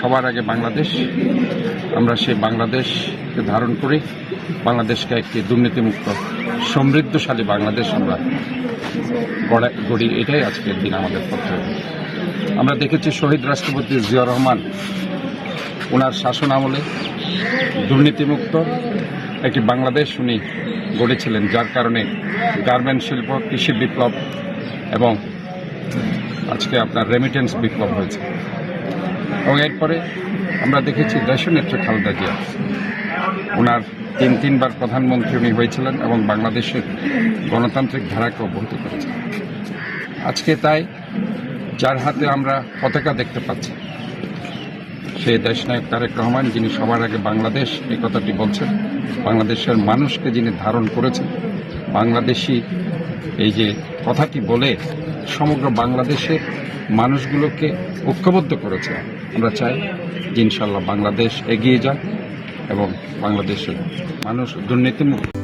সবার আগে বাংলাদেশ। আমরা সেই বাংলাদেশকে ধারণ করি। বাংলাদেশকে একটি দুর্নীতিমুক্ত, সমৃদ্ধশালী বাংলাদেশ আমরা গড়ি এটাই আজকের দিন আমাদের পক্ষে। আমরা দেখেছি শহীদ রাষ্ট্রপতি জিয়া রহমান ওনার শাসন আমলে দুর্নীতিমুক্ত একটি বাংলাদেশ উনি গড়েছিলেন, যার কারণে গার্মেন্ট শিল্প, কৃষি বিপ্লব এবং আজকে আপনার রেমিটেন্স বিপ্লব হয়েছে। এবং এরপরে আমরা দেখেছি দেশনেত্রী খালেদা জিয়া। ওনার তিন, তিনবার প্রধানমন্ত্রী উনি হয়েছিলেন এবং বাংলাদেশের গণতান্ত্রিক ধারাকে অব্যাহত করেছেন। আজকে তাই যার হাতে আমরা পতাকা দেখতে পাচ্ছি। সেই দেশনায়ক তারেক রহমান, যিনি সবার আগে বাংলাদেশ, এই কথাটি বলছেন, বাংলাদেশের মানুষকে যিনি ধারণ করেছেন, বাংলাদেশি এই যে কথাটি বলে সমগ্র বাংলাদেশের মানুষগুলোকে ঐক্যবদ্ধ করেছে। আমরা চাই যে ইনশাল্লাহ বাংলাদেশ এগিয়ে যাক এবং বাংলাদেশের মানুষ দুর্নীতিমুক্ত